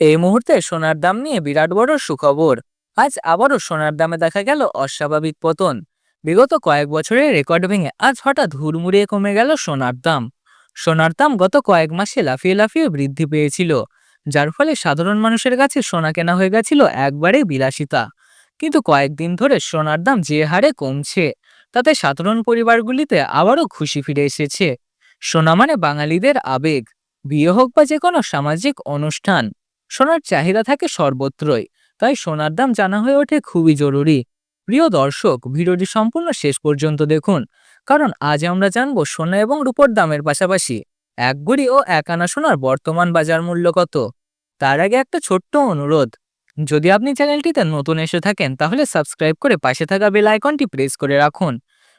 এই মুহূর্তে সোনার দাম নিয়ে বিরাট বড় সুখবর। আজ আবারও সোনার দামে দেখা গেল অস্বাভাবিক পতন। বিগত কয়েক বছরের রেকর্ড ভেঙে আজ হঠাৎ হুড়মুড়িয়ে কমে গেল সোনার দাম। সোনার দাম গত কয়েক মাসে লাফিয়ে লাফিয়ে বৃদ্ধি পেয়েছিল, যার ফলে সাধারণ মানুষের কাছে সোনা কেনা হয়ে গেছিল একবারে বিলাসিতা। কিন্তু কয়েকদিন ধরে সোনার দাম যে হারে কমছে, তাতে সাধারণ পরিবারগুলিতে আবারও খুশি ফিরে এসেছে। সোনা মানে বাঙালিদের আবেগ, বিয়ে হোক বা যে কোনো সামাজিক অনুষ্ঠান। সোনার চাহিদা থাকে সর্বত্রই, তাই সোনার দাম জানা হয়ে ওঠে খুবই জরুরি। প্রিয় দর্শক, ভিডিওটি সম্পূর্ণ শেষ পর্যন্ত দেখুন, কারণ আজ আমরা জানব সোনা এবং রূপোর দামের পাশাপাশি এক গুড়ি ও এক আনা সোনার বর্তমান বাজার মূল্য কত। তার আগে একটা ছোট্ট অনুরোধ, যদি আপনি চ্যানেলটিতে নতুন এসে থাকেন, তাহলে সাবস্ক্রাইব করে পাশে থাকা বেল আইকনটি প্রেস করে রাখুন।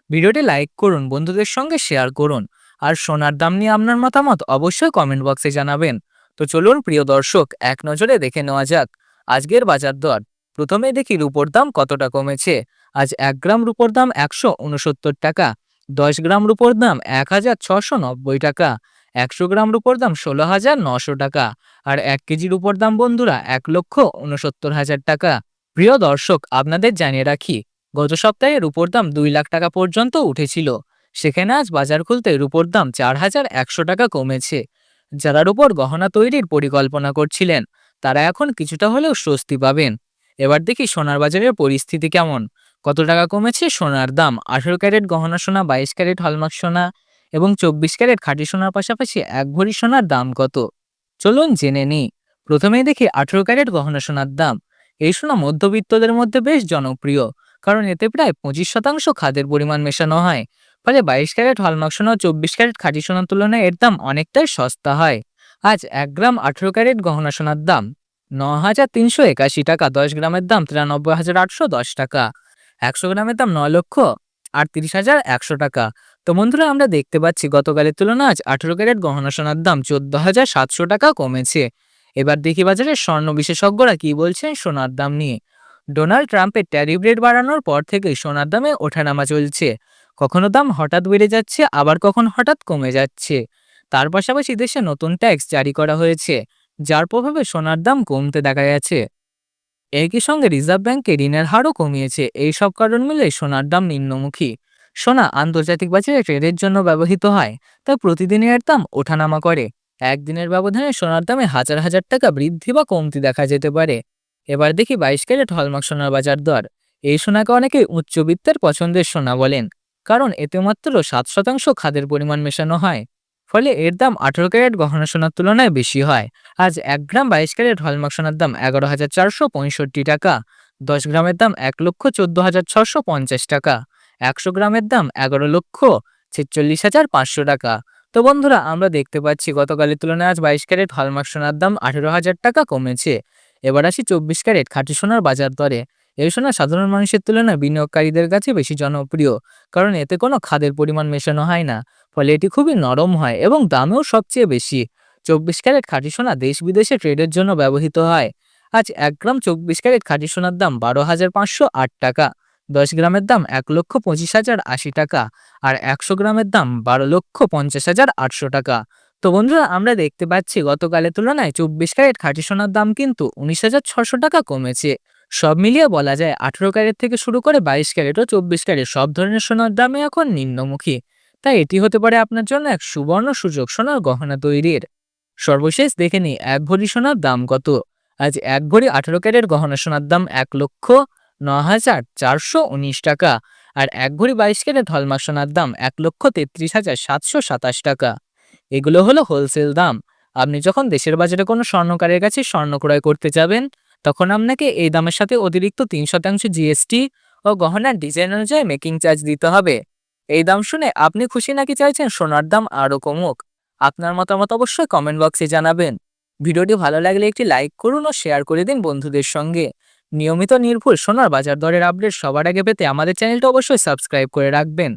ভিডিওটি লাইক করুন, বন্ধুদের সঙ্গে শেয়ার করুন, আর সোনার দাম নিয়ে আপনার মতামত অবশ্যই কমেন্ট বক্সে জানাবেন। তো চলুন প্রিয় দর্শক, এক নজরে দেখে নেওয়া যাক আজকের বাজার দর। প্রথমে দেখি রূপোর দাম কতটা কমেছে। আজ এক গ্রাম রূপোর দাম একশো উনসত্তর টাকা, দশ গ্রাম রূপোর দাম এক হাজার ছশো নব্বই টাকা, একশো গ্রাম রূপোর দাম ষোলো হাজার নশো টাকা, আর এক কেজি রূপোর দাম বন্ধুরা এক লক্ষ উনসত্তর হাজার টাকা। প্রিয় দর্শক, আপনাদের জানিয়ে রাখি, গত সপ্তাহে রূপোর দাম দুই লাখ টাকা পর্যন্ত উঠেছিল। সেখানে আজ বাজার খুলতে রূপোর দাম চার হাজার একশো টাকা কমেছে। যারা রূপোর গহনা তৈরির পরিকল্পনা করছিলেন, তারা এখন কিছুটা হলেও স্বস্তি পাবেন। এবার দেখি সোনার বাজারের পরিস্থিতি কেমন? কত টাকা কমেছে সোনার দাম? আঠেরো ক্যারেট গহনা সোনা, বাইশ ক্যারেট হলমার্ক সোনা এবং চব্বিশ ক্যারেট খাঁটি সোনার পাশাপাশি এক ভরি সোনার দাম কত? চলুন জেনে নিই। প্রথমেই দেখি আঠেরো ক্যারেট গহনা সোনার দাম। এই সোনা মধ্যবিত্তদের মধ্যে বেশ জনপ্রিয়, কারণ এতে প্রায় পঁচিশ শতাংশ খাদের পরিমাণ মেশানো হয়। ফলে বাইশ ক্যারেট হলমার্ক সোনা ও চব্বিশ ক্যারেট খাঁটি সোনার তুলনায় এর দাম অনেকটাই সস্তা হয়। আজ এক গ্রাম আঠেরো ক্যারেট গহনা সোনার দাম ন হাজার তিনশো একাশি টাকা, দশ গ্রামের দাম তিরানব্বই হাজার আটশো দশ টাকা, একশো গ্রামের দাম নয় লক্ষ আটত্রিশ হাজার একশো টাকা। তো বন্ধুরা, আমরা দেখতে পাচ্ছি গতকালের তুলনায় আজ আঠেরো ক্যারেট গহনা সোনার দাম চোদ্দ হাজার সাতশো টাকা কমেছে। এবার দেখি বাজারে স্বর্ণ বিশেষজ্ঞরা কি বলছেন সোনার দাম নিয়ে। ডোনাল্ড ট্রাম্পের ট্যারিফ রেট বাড়ানোর পর থেকেই সোনার দামে ওঠানামা চলছে। কখনো দাম হঠাৎ বেড়ে যাচ্ছে, আবার কখন হঠাৎ কমে যাচ্ছে। তার পাশাপাশি দেশে নতুন ট্যাক্স জারি করা হয়েছে, যার প্রভাবে সোনার দাম কমতে দেখা গেছে। একই সঙ্গে রিজার্ভ ব্যাংকে ঋণের হারও কমিয়েছে, এই সব কারণ মিলে সোনার দাম নিম্নমুখী। সোনা আন্তর্জাতিক বাজারে ট্রেডের জন্য ব্যবহৃত হয়, তা প্রতিদিন এর দাম ওঠানামা করে। একদিনের ব্যবধানে সোনার দামে হাজার হাজার টাকা বৃদ্ধি বা কমতি দেখা যেতে পারে। এবার দেখি বাইশ ক্যারেট হলমার্ক সোনার বাজার দর। এই সোনাকে অনেকে উচ্চবিত্তের পছন্দের সোনা বলেন। কারণ এতে মাত্র সাত শতাংশ খাদের পরিমাণ মেশানো হয়। ফলে এর দাম আঠারো ক্যারেট গহনা সোনার তুলনায় বেশি হয়। আজ এক গ্রাম বাইশ ক্যারেট হলমার্ক সোনার দাম এগারো হাজার চারশো পঁয়ষট্টি টাকা। দশ গ্রামের দাম এক লক্ষ চোদ্দ হাজার ছশো পঞ্চাশ টাকা। একশো গ্রামের দাম এগারো লক্ষ ছেচল্লিশ হাজার পাঁচশো টাকা। তো বন্ধুরা, আমরা দেখতে পাচ্ছি গতকালের তুলনায় আজ বাইশ ক্যারেট হলমার্ক সোনার দাম আঠেরো হাজার টাকা কমেছে। এবার আসি চব্বিশ ক্যারেট খাঁটি সোনার বাজার দরে। সোনা সাধারণ মানুষের তুলনায় বিনিয়োগকারীদের কাছে বেশি জনপ্রিয়, কারণ এতে কোনো খাদের পরিমাণ মেশানো হয় না। ফলে এটি খুবই নরম হয় এবং দামেও সবচেয়ে বেশি। চব্বিশ ক্যারেট খাঁটি সোনা দেশ বিদেশে ট্রেডের জন্য ব্যবহৃত হয়। আজ এক গ্রাম চব্বিশ ক্যারেট খাঁটি সোনার দাম বারো হাজার পাঁচশো আট টাকা, দশ গ্রামের দাম এক লক্ষ পঁচিশ হাজার আশি টাকা আর একশো গ্রামের দাম বারো লক্ষ পঞ্চাশ হাজার আটশো টাকা। তো বন্ধুরা, আমরা দেখতে পাচ্ছি গতকালের তুলনায় চব্বিশ ক্যারেট খাঁটি সোনার দাম কিন্তু উনিশ হাজার ছশো টাকা কমেছে। সব মিলিয়ে বলা যায় আঠেরো ক্যারেট থেকে শুরু করে বাইশ ক্যারেট ও চব্বিশ ক্যারেট সব ধরনের সোনার দামে এখন নিম্নমুখী। তাই এটি হতে পারে আপনার জন্য এক সুবর্ণ সুযোগ সোনার গহনা তৈরির। সর্বশেষ দেখে নিই, এক ভরি সোনার দাম কত? আজ এক ভরি আঠেরো ক্যারেট গহনা সোনার দাম এক লক্ষ ন হাজার চারশো উনিশ টাকা আর এক ভরি বাইশ ক্যারেট হলমার্ক সোনার দাম এক লক্ষ তেত্রিশ হাজার সাতশো সাতাশ টাকা। এগুলো হলো হোলসেল দাম। আপনি যখন দেশের বাজারে কোনো স্বর্ণকারের কাছে স্বর্ণ ক্রয় করতে যাবেন তখন আপনাকে এই দামের সাথে অতিরিক্ত তিন শতাংশ জিএসটি ও গহনার ডিজাইন অনুযায়ী মেকিং চার্জ দিতে হবে। এই দাম শুনে আপনি খুশি নাকি চাইছেন সোনার দাম আরও কমুক? আপনার মতামত অবশ্যই কমেন্ট বক্সে জানাবেন। ভিডিওটি ভালো লাগলে একটি লাইক করুন ও শেয়ার করে দিন বন্ধুদের সঙ্গে। নিয়মিত নির্ভুল সোনার বাজার দরের আপডেট সবার আগে পেতে আমাদের চ্যানেলটা অবশ্যই সাবস্ক্রাইব করে রাখবেন।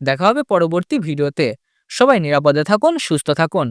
দেখা হবে পরবর্তী ভিডিওতে। সবাই নিরাপদে থাকুন, সুস্থ থাকুন।